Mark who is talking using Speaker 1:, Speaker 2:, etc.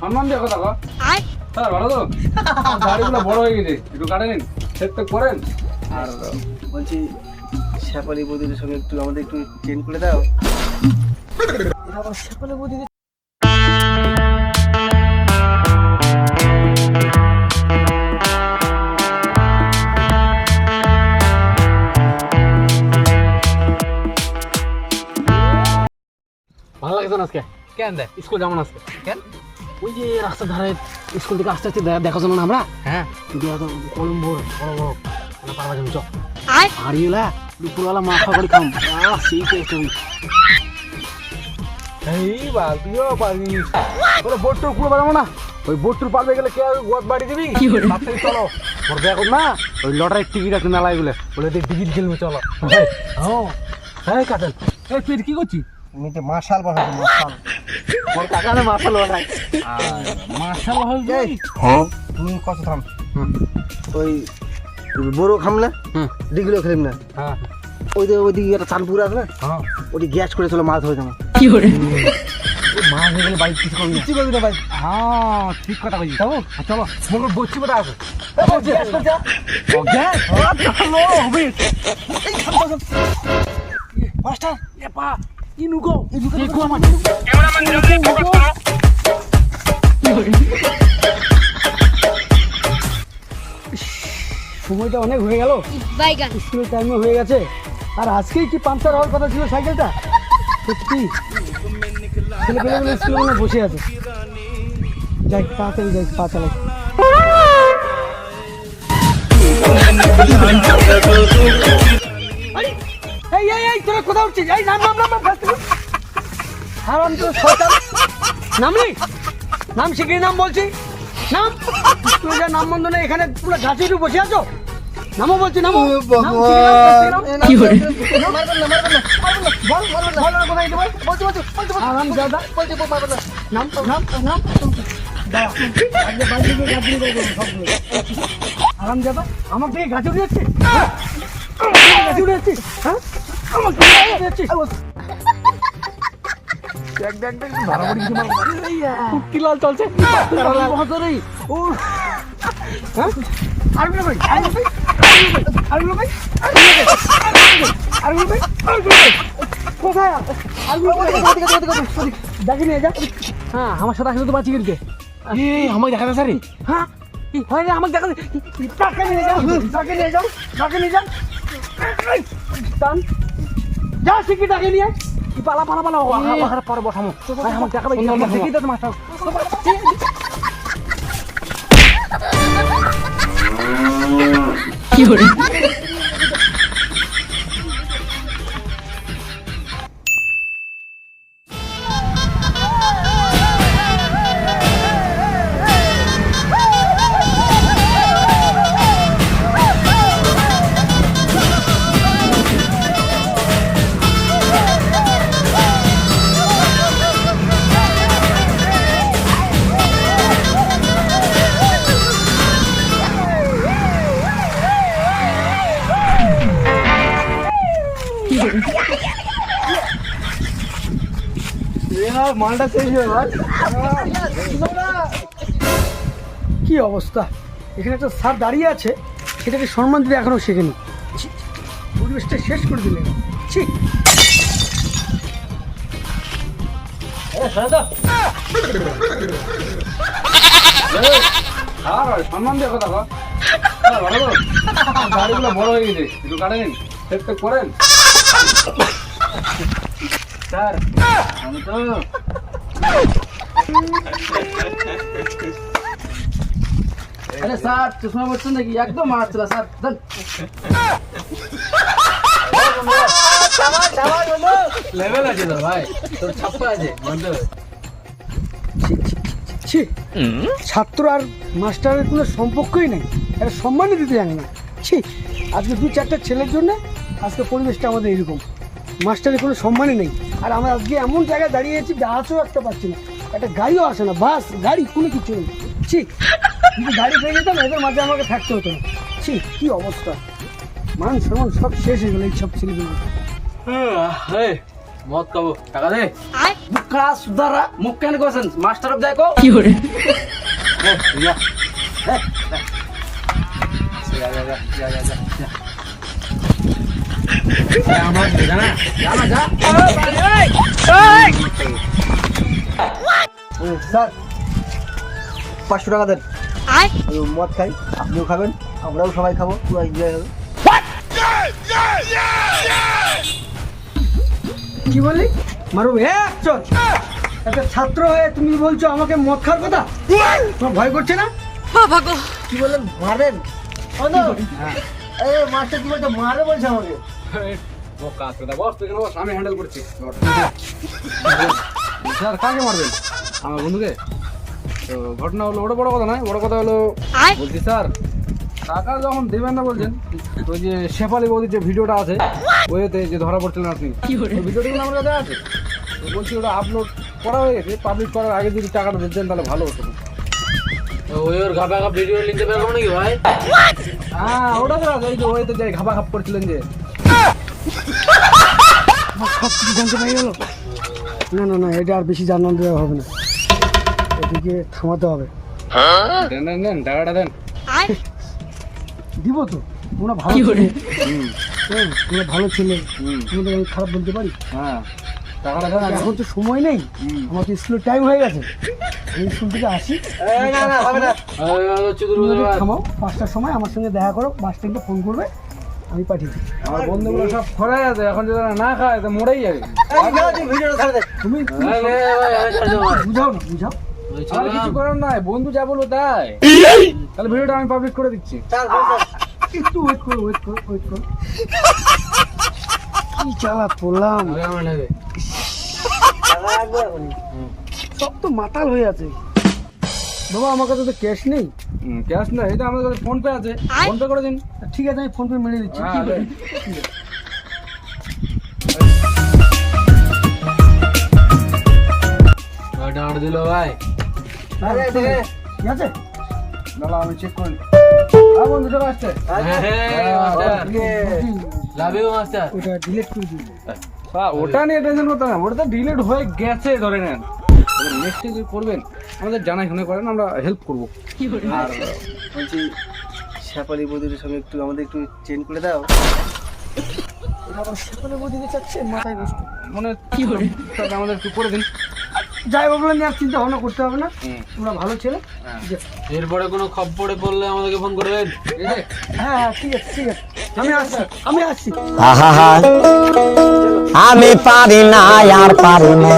Speaker 1: সম্মান দিয়ে কথা। স্যার ভালো তো? দাড়িগুলো বড় হয়ে গেছে একটু কাটে নিন সেট তো করেন।
Speaker 2: আর বলছি শ্যাপালি বৌদিদের সঙ্গে একটু আমাদের একটু চেন করে দাও। আবার শ্যাপালি বৌদিদের
Speaker 3: ভালো লাগছে না আজকে।
Speaker 4: কেন দেয়
Speaker 3: স্কুল যেমন আজকে।
Speaker 4: কেন?
Speaker 3: ওই যে রাস্তার ধারে স্কুল থেকে আস্তে আস্তে দেখা- না আমরা।
Speaker 4: হ্যাঁ।
Speaker 3: কিন্তু এত কলম বড় বড় বড়। মানে পারবা যাবে চ দুপুরবেলা মাথা করে খাম। সেই টেস্ট হবে।
Speaker 4: এই বোটটুর না? ওই বোটটুর পারবে গেলে কে গোয়াত বাড়ি দিবি? চলো। ওর দেখো না ওই লটারির টিকিট আছে মেলায় বলে বলে দেখ টিকিট খেলবে চলো। হ্যাঁ। হ্যাঁ কাটেল এই তুই কি করছিস?
Speaker 2: মিটে মাশাল বসাতে মাশাল
Speaker 4: ওর কাকা না মাথাল বানায় মার্শাল হল
Speaker 2: এই তুমি কত থাম ওই বড় খাম না
Speaker 3: হুম।
Speaker 2: ডিগুলো খেলিম না
Speaker 4: হ্যাঁ
Speaker 2: ওই যে ওইদিকে একটা চানপুর আছে না
Speaker 4: হ্যাঁ
Speaker 2: ওটি গ্যাস করে চলো মাছ হয়ে যাব
Speaker 4: মাছ হয়ে গেলে বাইক কিছু করবি
Speaker 2: কিছু করবি না ভাই
Speaker 4: হ্যাঁ ঠিক কথা কইছিস যাব চলো মোর বচ্চি বড় আছে গ্যাস চলো হবে
Speaker 2: মাস্টার
Speaker 4: এ পা ইনুগো দেখো আমার
Speaker 3: সময়টা অনেক হয়ে গেল।
Speaker 5: বাইগান।
Speaker 3: স্কুল টাইমে হয়ে গেছে। আর আজকেই কি পাঞ্চার হওয়ার কথা ছিল সাইকেলটা? সত্যি? ছেলে পেলেগুলো স্কুলে মনে বসে আছে। যাই তাড়াতাড়ি যাই পা চালাই। এই কোথাও উঠছিস এই নাম নাম নাম হারাম তো শয়তান নামলি নাম শিখিয়ে নাম বলছি। নাম? তুই যা নাম বন্ধ নেই এখানে পুরো গাছে উঠে বসে আছো? নামো বলছি নামো।
Speaker 2: কি করে
Speaker 3: আরাম দাদা। নাম নাম নাম। আরাম দাদা আমার থেকে গাছ উড়ে যাচ্ছে গাছ উড়ে যাচ্ছে হ্যাঁ আমার থেকে গাছ উড়ে যাচ্ছে
Speaker 4: দেখ দেখ দেখ
Speaker 3: লাল চলছে হ্যাঁ আরগুলো ভাই আরগুলো ভাই আরগুলো ভাই আরগুলো ভাই কোথায়? আরগুলো দেখে নিয়ে যা। হ্যাঁ আমার সাথে আসলে তো বাঁচি গেলকে।
Speaker 4: আমাকে দেখা যাচ্ছে রে।
Speaker 3: হ্যাঁ? হয় আমাকে দেখা টাকা নিয়ে যাও টাকা নিয়ে যাও টাকা নিয়ে যাও। টান যা শিখি টাকা নিয়ে।
Speaker 4: কি পালা পালা পালা আমার পরে বসামো ভাই আমাকে দেখাবে দেখি তো মাস্টার
Speaker 2: মালটা হয়ে
Speaker 3: কি অবস্থা? এখানে একটা স্যার দাঁড়িয়ে আছে, সেটাকে সম্মান দিতে এখনও শেখেনি। পরিবেশটা শেষ করে দিলেন।
Speaker 1: স্যার ভাই, সম্মান দিয়ে কথা দাড়িগুলো বড় হয়ে গেছে, একটু কাটে নিন সেট তো করেন।
Speaker 2: স্যার, আরে স্যার, চশমা পড়ছেন নাকি? একদম মারছিল স্যার লেভেল আছে তো ভাই। তোর ছাপ্পা আছে, বন্ধু
Speaker 3: ছাত্র আর মাস্টারের কোনো সম্পর্কই নেই। এটা সম্মানই দিতে জানি না। ছি, আজকে দু চারটা ছেলের জন্য আজকে পরিবেশটা আমাদের এরকম। মাস্টারের কোনো সম্মানই নেই। আর আমরা আজকে এমন জায়গায় দাঁড়িয়ে আছি বাসও রাখতে পারছি না। একটা গাড়িও আসে না বাস গাড়ি কোনো কিছু নেই। ছি যদি গাড়ি পেয়ে যেতাম এদের মাঝে আমাকে থাকতে হতো না। ছি কি অবস্থা। মান সম্মান সব শেষ হয়ে গেল এই সব ছেলেগুলো।
Speaker 1: এই মদ খাব। টাকা দে। মুখ সুধারা মুখ কেন করছেন? মাস্টার অফ দেখো।
Speaker 2: হুম, স্যার পাঁচশো টাকা দেন। মদ খাই আপনিও খাবেন আমরাও সবাই খাব পুরো এনজয় হবে।
Speaker 3: কি বললি? মারু চল। একটা ছাত্র হয়ে তুমি বলছো আমাকে মদ খাওয়ার কথা? তোমার ভয় করছে না?
Speaker 2: কি বললেন? মারেন। মাস্টার কি বলছে মারে বলছে আমাকে।
Speaker 1: বস তুই বস, আমি হ্যান্ডেল করছি। স্যার কাকে মারবেন? আমার বন্ধুকে। তো ঘটনা হলো ওটা বড় কথা নয় বড় কথা হলো বলছি স্যার টাকা যখন দেবেন না বলছেন তো যে শেফালি বৌদির যে ভিডিওটা আছে ওইতে যে ধরা পড়ছিলেন আপনি ওই ভিডিওটা কিন্তু আমার কাছে আছে। তো বলছি ওটা আপলোড করা হয়ে গেছে পাবলিশ করার আগে যদি টাকাটা দিতেন তাহলে ভালো হতো।
Speaker 5: ওই ওর ঘাপা ঘাপ ভিডিও লিখতে পারব নাকি ভাই?
Speaker 1: হ্যাঁ ওটা তো ওই যে ওইতে যে ঘাপা ঘাপ করছিলেন যে।
Speaker 3: সব কিছু জানতে পারি গেল। না না না এটা আর বেশি জানানো দেওয়া হবে না। এদিকে থামাতে হবে।
Speaker 1: দেন দেন দেন টাকাটা দেন।
Speaker 3: দিব তো তোমরা ভালো ছেলে। হ্যাঁ, তোমরা ভালো ছেলে।
Speaker 1: হুম।
Speaker 3: তোমাদের আমি খারাপ বলতে পারি?
Speaker 1: হ্যাঁ টাকাটা দেন।
Speaker 3: এখন তো সময় নেই। আমার তো স্কুলের টাইম হয়ে গেছে। আমি স্কুল থেকে আসি। থামাও পাঁচটার সময় আমার সঙ্গে দেখা করো। বাস স্ট্যান্ডে ফোন করবে। আমি পাঠিয়ে দিই
Speaker 1: আমার বন্ধুগুলো সব খরাই আছে এখন যদি না খায় তো মরেই যাবে।
Speaker 3: তুমি বুঝাও না বুঝাও।
Speaker 1: আর কিছু করার নাই বন্ধু যা বলব তাই। তাহলে ভিডিওটা আমি পাবলিশ করে দিচ্ছি।
Speaker 3: একটু ওয়েট করো ওয়েট করো ওয়েট করো। কি চালা পড়লাম সব তো মাতাল হয়ে আছে। বাবা আমার কাছে তো ক্যাশ নেই।
Speaker 1: ক্যাশ না এটা আমাদের কাছে ফোন পে আছে। ফোন পে করে দিন।
Speaker 3: ঠিক আছে আমি ফোন পে মেরে দিচ্ছি
Speaker 5: দিল ভাই?
Speaker 3: ঠিক আছে।
Speaker 1: দাঁড়া আমি চেক করে নিই বন্ধু চলে আসছে।
Speaker 5: লাভ ইউ মাস্টার
Speaker 3: ওটা ডিলিট করে দিই
Speaker 1: ওটা নিয়ে টেনশন করতে না ওটা তো ডিলেট হয়ে গেছে ধরে নেন। নেক্সট যদি করবেন আমাদের জানাই শুনে করেন আমরা হেল্প করব। আর
Speaker 2: বলছি শেফালি বৌদির সঙ্গে একটু আমাদের একটু চেন করে দাও।
Speaker 3: এটা আবার সকালে বদিকে চাচ্ছে মাথায় বসতো
Speaker 1: মনে কি করে আমাদের একটু করে দিন।
Speaker 3: যাই নিয়ে চিন্তা ভাবনা করতে হবে না। তোমরা ভালো ছেলে
Speaker 1: হ্যাঁ।
Speaker 5: এরপরে কোনো পড়লে আমাদেরকে ফোন করবেন?
Speaker 3: হ্যাঁ হ্যাঁ ঠিক আছে ঠিক আছে। আমি আসছি আমি আসছি।
Speaker 6: আহা। আমি পারি না আর পারি না।